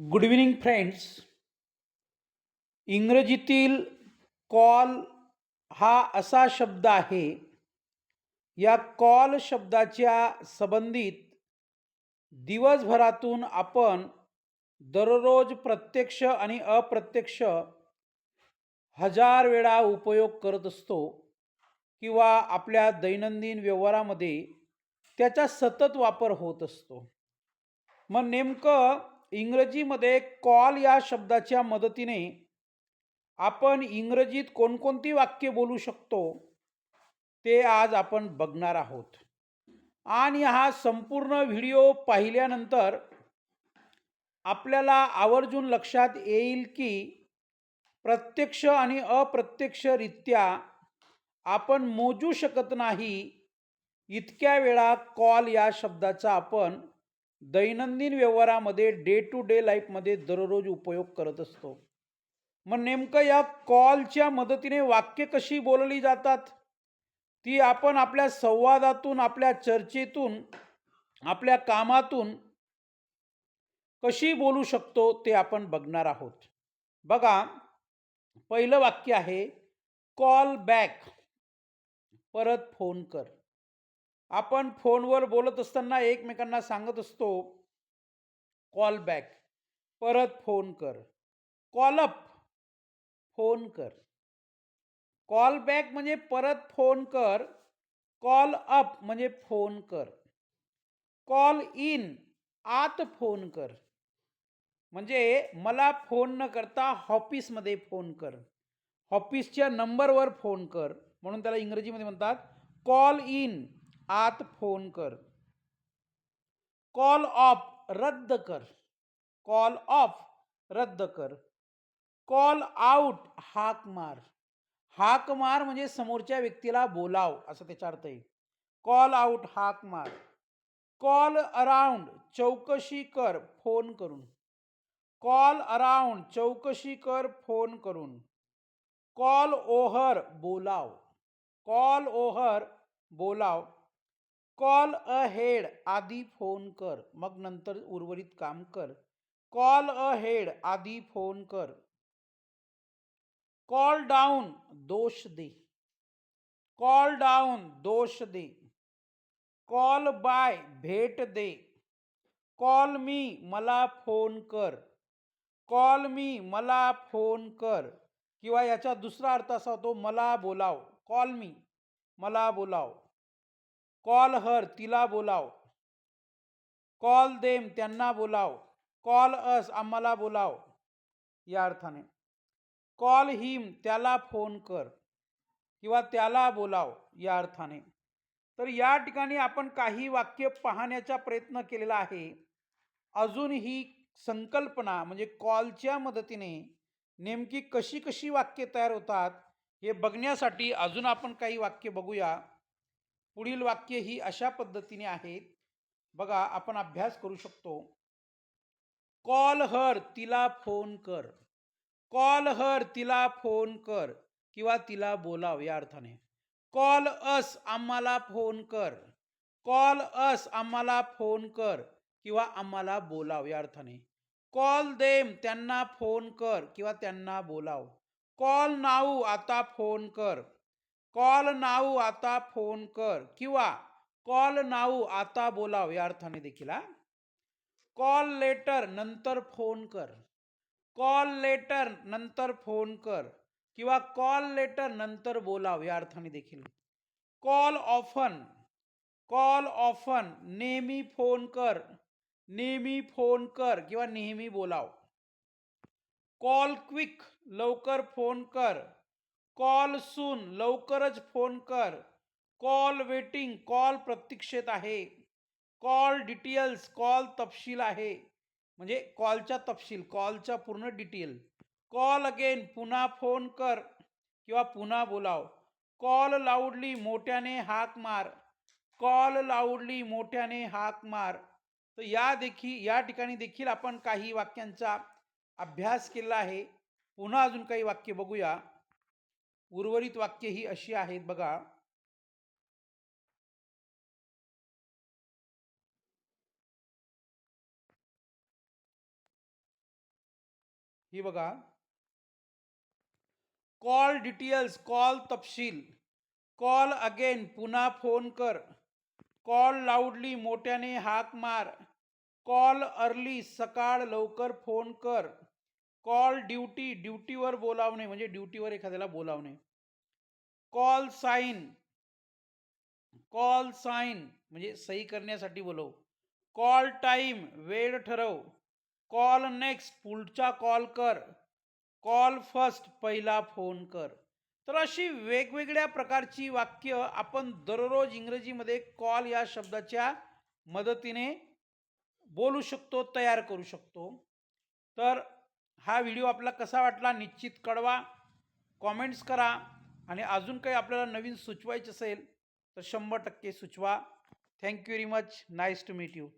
Good evening friends इंग्रजीतील call हा असा शब्द आहे या कॉल शब्दाच्या संबंधित दिवसभरातून आपण दररोज प्रत्यक्ष आणि अप्रत्यक्ष हजार वेळा उपयोग करत असतो किंवा आपल्या दैनंदिन व्यवहारामध्ये त्याचा सतत वापर होत असतो. मग नेमकं इंग्रजीमध्ये कॉल या शब्दाच्या मदतीने आपण इंग्रजीत कोणकोणती वाक्य बोलू शकतो ते आज आपण बघणार आहोत. आणि हा संपूर्ण व्हिडिओ पाहिल्यानंतर आपल्याला आवर्जून लक्षात येईल की प्रत्यक्ष आणि अप्रत्यक्षरित्या आपण मोजू शकत नाही इतक्या वेळा कॉल या शब्दाचा आपण दैनंदिन व्यवहारामध्ये डे टू डे लाईफमध्ये दररोज उपयोग करत असतो. मग नेमकं या कॉलच्या मदतीने वाक्य कशी बोलली जातात? ती आपण आपल्या संवादातून आपल्या चर्चेतून आपल्या कामातून कशी बोलू शकतो ते आपण बघणार आहोत. बघा पहिलं वाक्य आहे कॉल बॅक परत फोन कर. आपण फोनवर बोलत असताना एकमेकांना सांगत असतो कॉल बॅक परत फोन कर. कॉल अप फोन कर. कॉल बॅक म्हणजे परत फोन कर. कॉल अप म्हणजे फोन कर. कॉल इन आत फोन कर. म्हणजे मला फोन न करता ऑफिसमध्ये फोन कर. ऑफिसच्या नंबरवर फोन कर. म्हणून त्याला इंग्रजीमध्ये म्हणतात कॉल इन आत फोन कर. कॉल ऑफ रद्द कर. कॉल ऑफ रद्द कर. कॉल आउट हाक मार. हाक मार म्हणजे समोरच्या व्यक्तीला बोलाव असं त्याचा अर्थ आहे. कॉल आउट हाक मार. कॉल अराउंड चौकशी कर फोन करून. कॉल अराउंड चौकशी कर फोन करून. कॉल ओव्हर बोलाव. कॉल ओव्हर बोलाव. कॉल अ हेड आधी फोन कर. मग नंतर उर्वरित काम कर. कॉल अ हेड आधी फोन कर. कॉल डाऊन दोष दे. कॉल डाऊन दोष दे. कॉल बाय भेट दे. कॉल मी मला फोन कर. कॉल मी मला फोन कर. किंवा याचा दुसरा अर्थ असा होतो मला बोलाव. कॉल मी मला बोलाव. कॉल हर तिला बोलाव. कॉल देम त्यांना बोलाव. कॉल अस आम्हाला बोलाव. या अर्थाने. कॉल हिम त्याला फोन कर किंवा त्याला बोलाव या अर्थाने. तर या ठिकाणी आपण काही वाक्य पाहण्याचा प्रयत्न केलेला आहे. अजून ही संकल्पना म्हणजे कॉलच्या मदतीने नेमकी कशी कशी वाक्य तयार होतात हे बघण्यासाठी अजून आपण काही वाक्य बघूया. पुढील वाक्य ही अशा पद्धतीने आहेत. बघा आपण अभ्यास करू शकतो. कॉल हर तिला फोन कर. कॉल हर तिला फोन कर किंवा तिला बोलाव या अर्थाने. कॉल अस आम्हाला फोन कर. कॉल अस आम्हाला फोन कर किंवा आम्हाला बोलाव या अर्थाने. कॉल देम त्यांना फोन कर किंवा त्यांना बोलाव. कॉल नाऊ आता फोन कर. कॉल नाऊ आता फ़ोन कर किंवा कॉल नाऊ आता बोलाव, या अर्थाने देखील, हा. कॉल लेटर नंतर फ़ोन कर. कॉल लेटर नंतर फ़ोन कर किंवा कॉल लेटर नंतर बोलाव, या अर्थाने देखील. कॉल ऑफन कॉल ऑफन, नेहमी फ़ोन कर, नेहमी फ़ोन कर किंवा नेहमी बोलाव. कॉल क्विक, लवकर फ़ोन कर. कॉल सून लवकरच फोन कर. कॉल वेटिंग कॉल प्रतीक्षेत आहे. कॉल डिटेल्स कॉल तपशील आहे. म्हणजे कॉलचा तपशील कॉलचा पूर्ण डिटेल. कॉल अगेन पुन्हा फोन कर किंवा पुन्हा बोलाव. कॉल लाऊडली मोठ्याने हाक मार. कॉल लाऊडली मोठ्याने हाक मार. तर या देखील या ठिकाणी देखील आपण काही वाक्यांचा अभ्यास केला आहे. पुन्हा अजून काही वाक्य बघूया. उर्वरित वाक्य ही अशी आहेत बघा. ही बघा. कॉल डिटेल्स कॉल तपशील. कॉल अगेन पुन्हा फ़ोन कर. कॉल लाऊडली मोठ्याने हाक मार. कॉल अर्ली सकाळ लवकर फ़ोन कर. कॉल ड्युटी ड्युटीवर बोलावणे म्हणजे ड्युटीवर एखाद्याला बोलावणे. कॉल साईन कॉल साईन म्हणजे सही करण्यासाठी बोलव. कॉल टाईम वेळ ठरव. कॉल नेक्स्ट पुढचा कॉल कर. कॉल फर्स्ट पहिला फोन कर. तर अशी वेगवेगळ्या प्रकारची वाक्य आपण दररोज इंग्रजीमध्ये कॉल या शब्दाच्या मदतीने बोलू शकतो तयार करू शकतो. तर हा व्हिडिओ आपला कसा वाटला निश्चित कळवा कॉमेंट्स करा आणि अजून काही आपल्याला नवीन सुचवायचं असेल तर शंभर टक्के सुचवा. Thank you very much nice to meet you